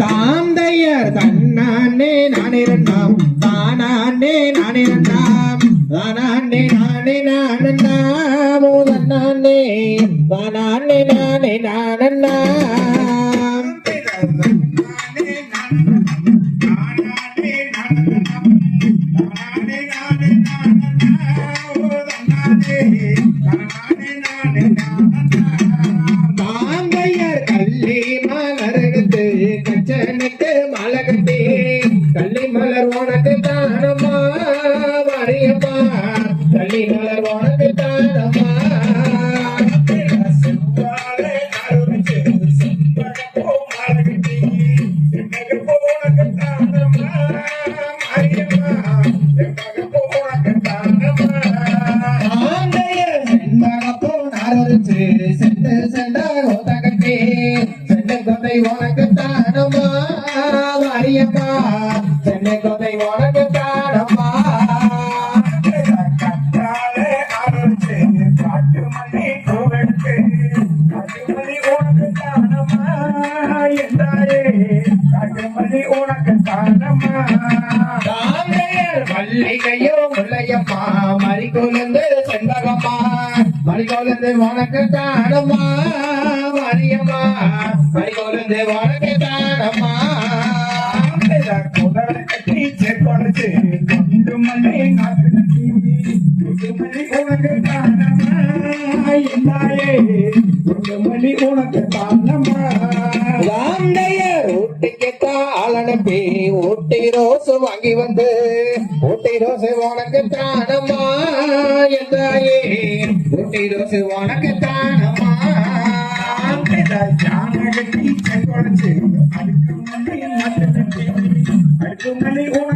தாந்தையர் தன்னானே நானிரண்டாம் தானானே நானிரண்டாம் தானானே நானே நானண்ணாம் தன்னானே. தானானே நானே நானண்டாம் Thank you. மல்லிகையோ முல்லையம்மா மறிக்கோலந்து செண்பகம்மா மறிக்கோலந்து உனக்கு தானம்மா மரியம்மா மறிக்கோலந்து உனக்கு தானம்மா உனக்கு தானம்மா. தாந்தையர் ஊட்டி ரோசு வாங்கி வந்து ஊட்டி ரோசு உனக்கு தானம்மா என்றாயே. ஊட்டி ரோசு உனக்கு தானம்மா அடுக்கு மலை அடுக்கு உனக்கு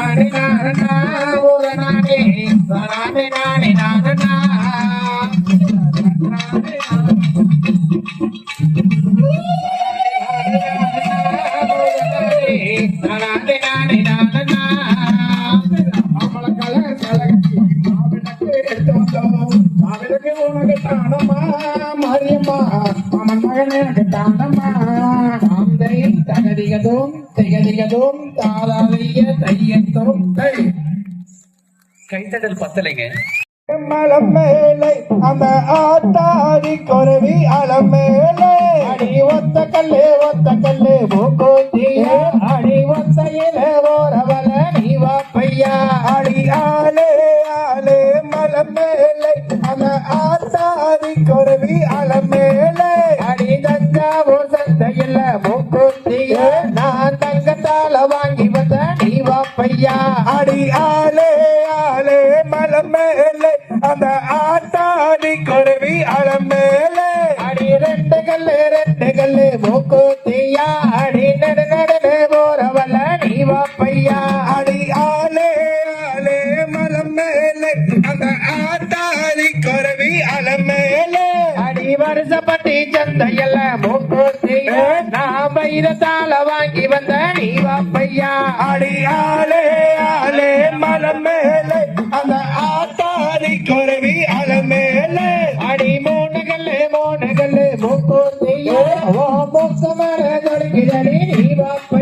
தானானே நானே நானனா ஊரனானே தானானே நானே நானே நானனா உனக்கு மாரியம்மா எனக்கு தானம்மா தகதிகதும் திகதிகதும் தாதாதைய தையத்தும். தை கைத்தட்டல் பத்தலைங்க. மலம் மேலே அந்த ஆத்தாடி குருவி அலம் மேலே. அடி ஒத்த கல்லு ஒத்த கல்லு. மேலே அடி வருஷப்பட்டி சந்தையில மூக்கூத்திய நான் வைரத்தால வாங்கி வந்த நீ வாப்பையா அடி ஆளே ஆளே மலம் மேலே. அந்த ஆத்தாடி குருவி அலம் மேலே. அடி மூணு கல்லு மூணு கல்லு மூக்கூத்திய ஓ மூக்கு மர தொடுகிறடி நீ வாப்பையா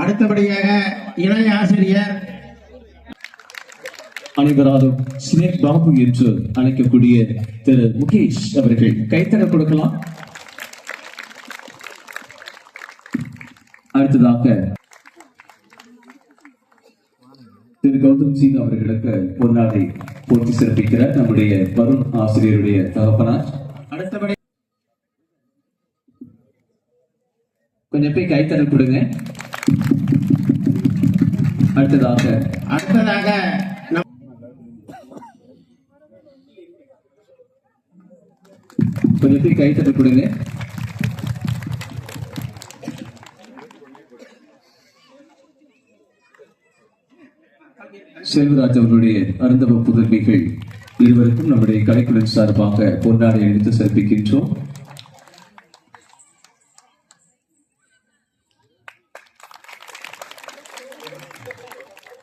அடுத்தபடியாக இணை ஆசிரியர். அனைவராலும் ஸ்னேக் பாபு என்று அழைக்கக்கூடிய திரு முகேஷ் அவர்கள் கைத்தட கொடுக்கலாம். அடுத்ததாக திரு கௌதம் சிங் அவர்களுக்கு பொருளாதார போட்டி சிறப்பிக்கிற நம்முடைய வருண் ஆசிரியருடைய தகப்பனார். அடுத்தபடி கொஞ்சம் போய் கைத்தறல் கொடுங்க. அடுத்ததாக அடுத்ததாக கொஞ்சம் போய் கைத்தறல் கொடுங்க. செல்வராஜ் அவர்களுடைய அருந்தவ புதல்விகள் இருவருக்கும் நம்முடைய கலைக்குழு சார்பாக பொன்னாடை அளித்து சிறப்பிக்கின்றோம்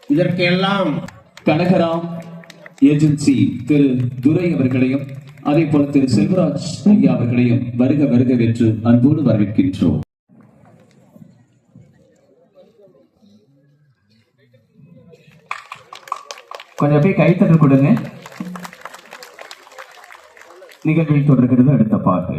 இதற்கெல்லாம் கனகராம் ஏஜென்சி திரு துரை அவர்களையும் அதே போல திரு செல்வராஜ் ஐயா அவர்களையும் வருக வருக என்று அன்போடு வரவேற்கின்றோம். கொஞ்சம் போய் கைத்தட்டல் கொடுங்க. நிகழ்வில் தொடர்கிறது அடுத்த பாட்டு.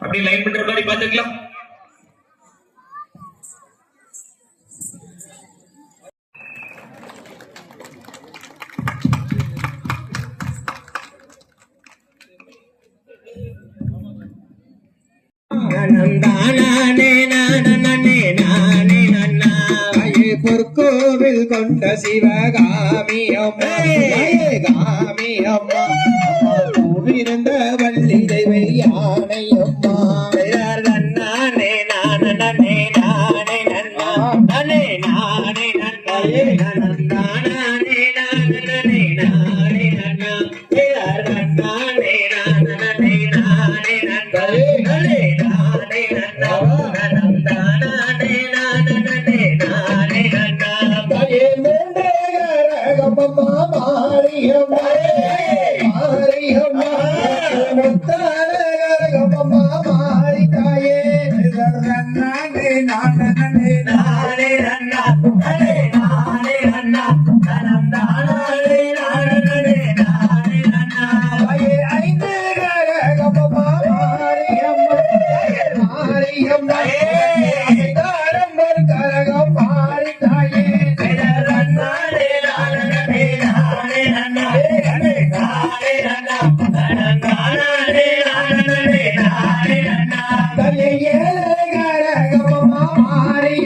அப்படி லைன் பண்ற மாதிரி பாத்துக்கலாம் பொற்கோவில் கொண்ட சிவகாமி அம்மா. காமி அம்மா. பூவிருந்த வள்ளி தெய்வ யானை அம்மா. கரகமம்மா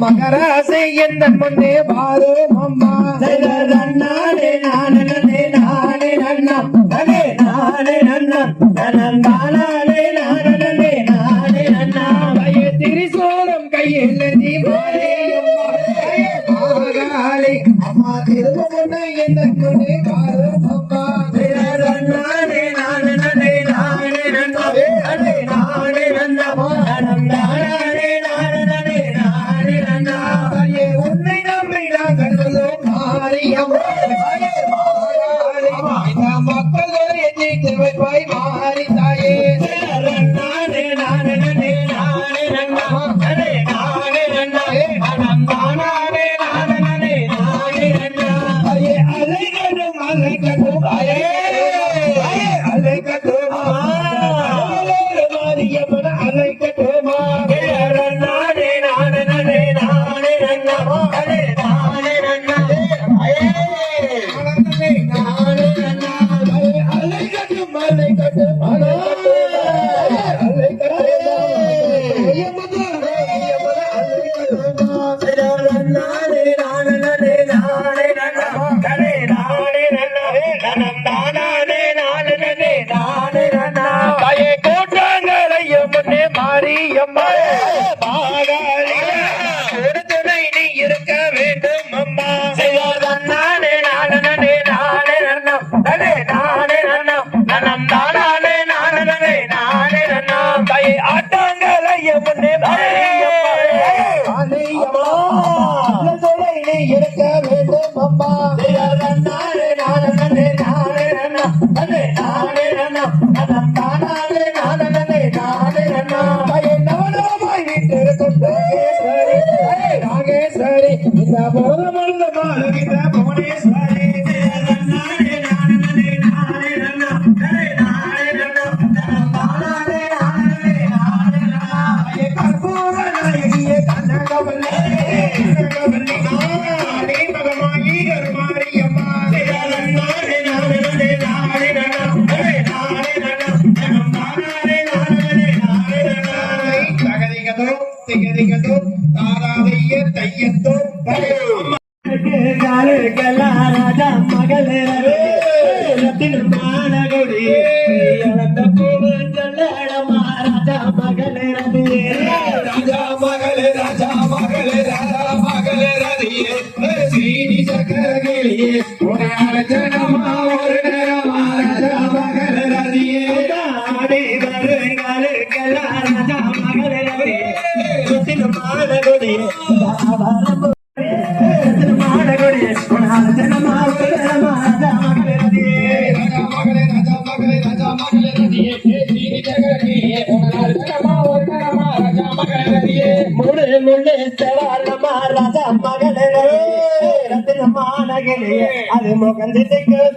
மகராசி இந்த முன்னே பாரு அம்மா. நானே நானே நானே. Yeah. భువనేశ్వరి భువన మంద మాలవిత భువనేశ్వరి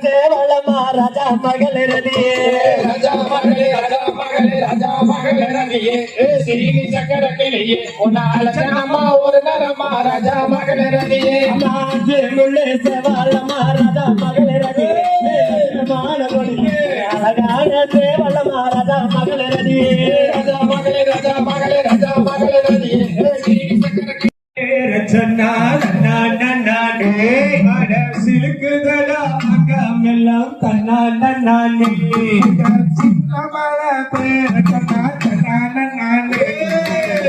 சேவளமா ராஜா மகளிரதியே ராஜா மகளே ராஜா மகளே ராஜா மகளிரதியே சிறிகி சக்கரக்கிளியே உன்னாலமா ஒரு நரமா ராஜா மகளிரதியே முள்ளே சேவளமா ராஜா மகளிரதியே அழகான சேவளமா மகளிரதியே ராஜா மகளே ராஜா மகளே ராஜா மகளிரதியே சிறிகி சக்கரக்கிளியே ரச்சனா நன்னா நன்னா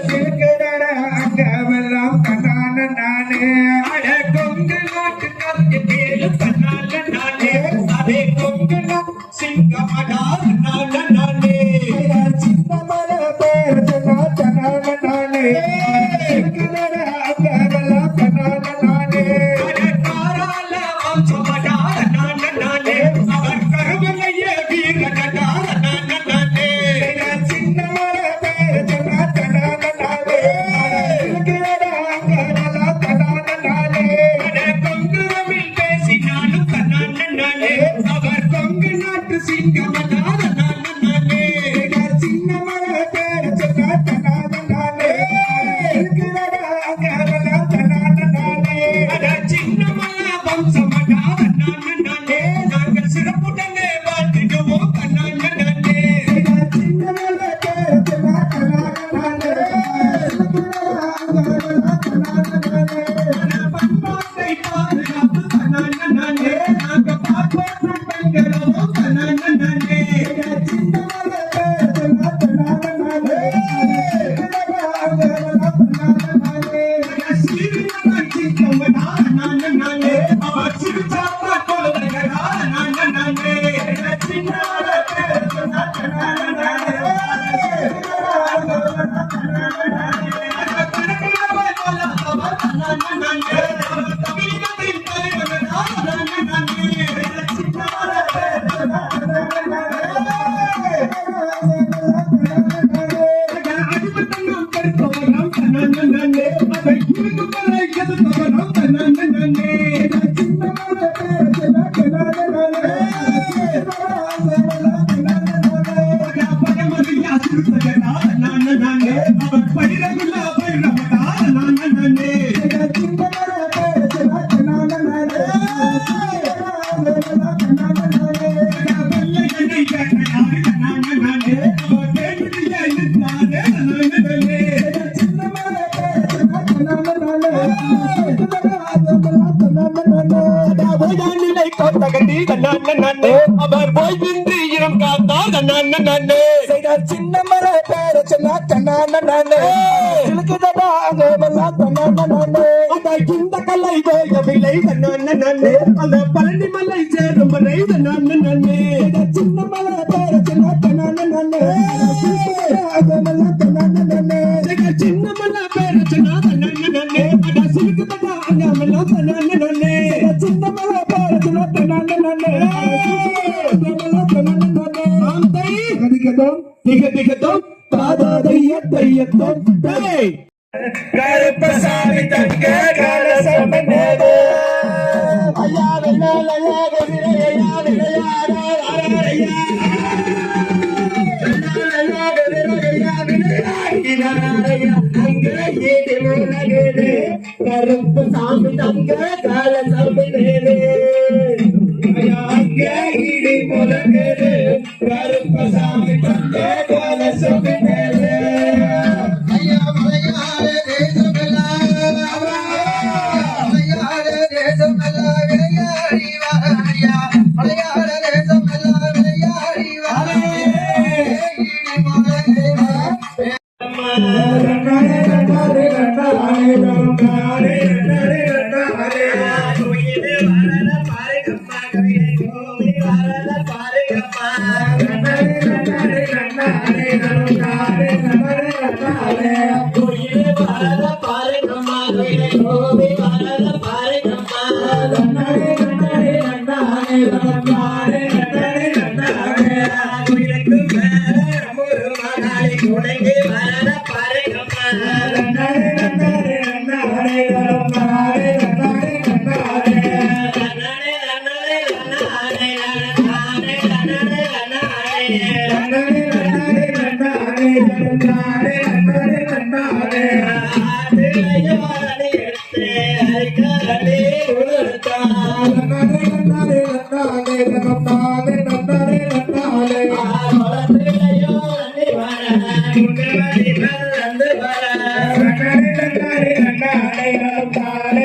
சிறுக்கடா அங்கவெல்லாம் கண்ணான நானே செய்தா சின்ன மர பேர சொன்னா கண்ணான நானே இழுக்குதடா அங்கமெல்லாம் கண்ணான நானே அந்த இந்த கல்லை தோயவில்லை கண்ணான நானே அந்த பழனி மலை சேரும் வரை நானே நானே சின்ன மர பேர சொன்னா கண்ணான நானே அங்கமெல்லாம் கண்ணான நானே திக திகத்தோம் தாதா தைய தையத்தோம் டேய் கருப்பசாமி தங்க கலசம் நேரே ஐயா விநாயக விரையா விரையாட அரையா கருப்பு சாமி தங்க கலசம் நேரே இடி முழங்குது கருப்பு சாமி தங்க கலசம்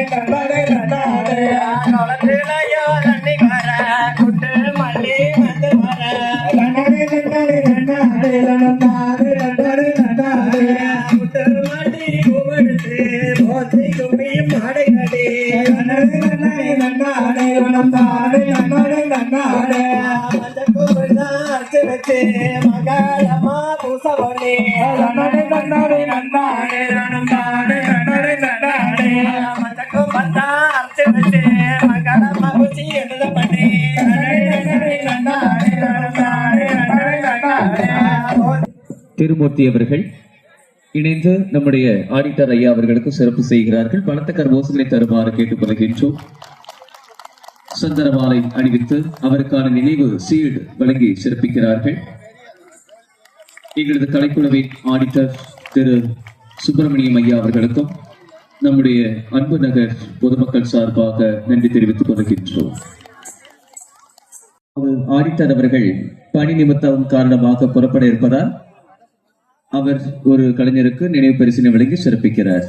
கண்டே கண்டாடே நொழந்திலையோ தண்ணி வர குட்டு மல்லி வந்து வர கண்டாடி கண்டாடி கண்டாடே நடந்தாடு நடந்தாடு நடந்தாடு குட்டு மாட்டி உமடுத்து போத்தி கும்மி மாடை நடி கண்டாடி கண்டாடி மகாலமா பூசவனே நன்னாடி நன்னாடி திருமூர்த்தி அவர்கள் இணைந்து நம்முடைய ஆடிட்டர் ஐயா அவர்களுக்கு சிறப்பு செய்கிறார்கள். பலத்த கர்மோசனை தருமாறு கேட்டுக்கொள்கின்றோம். சுந்தரமாலை அணிவித்து அவருக்கான நினைவு சீடு வழங்கி சிறப்பிக்கிறார்கள். எங்களது கலைக்குழுவின் ஆடிட்டர் திரு சுப்பிரமணியம் ஐயா அவர்களுக்கும் நம்முடைய அன்பு நகர் பொதுமக்கள் சார்பாக நன்றி தெரிவித்துக் கொள்கின்றோம். ஆடிட்டர் அவர்கள் பணி நிமித்தம் காரணமாக புறப்பட இருப்பதால் அவர் ஒரு கலைஞருக்கு நினைவு பரிசினை வழங்கி சிறப்பிக்கிறார்.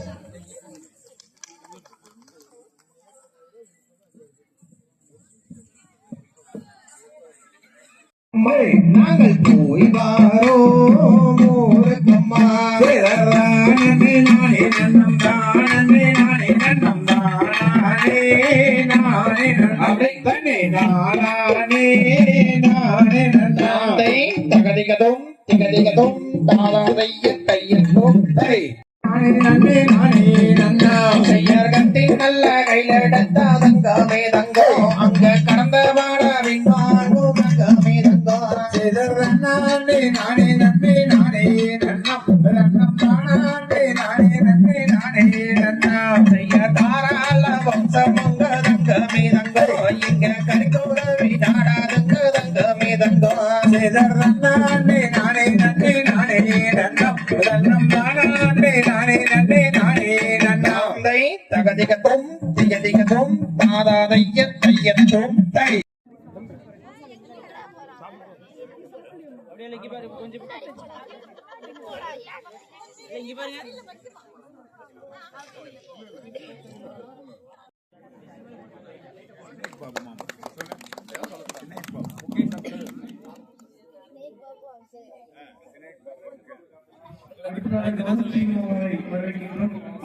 நாங்கள் போய் வாரோம். ஊருக்கம்மா நாந்தை தகதிகதும் திகதிகதும் தாதாதைய தையத்தும் தை செய்யர்கத்தின் நல்ல கையிலெடுத்த தங்கமே தங்கோ. அங்க கடந்த வாழ விண்வானு தங்கமே தங்கோ. செய்ய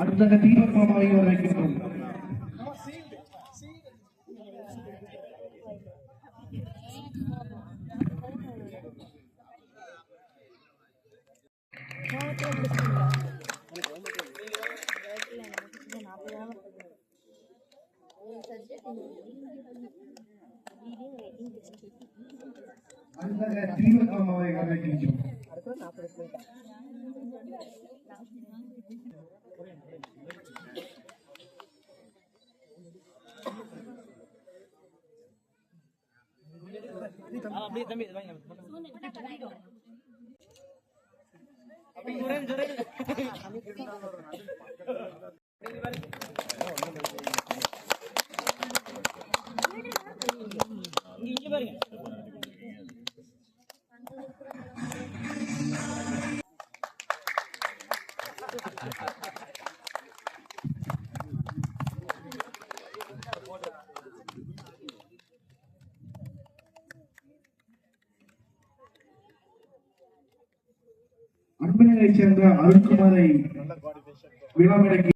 அடுத்தது தீபமாலை வரைக்கும் நாற்பது அடுத்ததாக அப்படியே தம்பி வாங்க. 노래는 노래는. சேர்ந்த அருண்குமாரை விழாவிடக்கு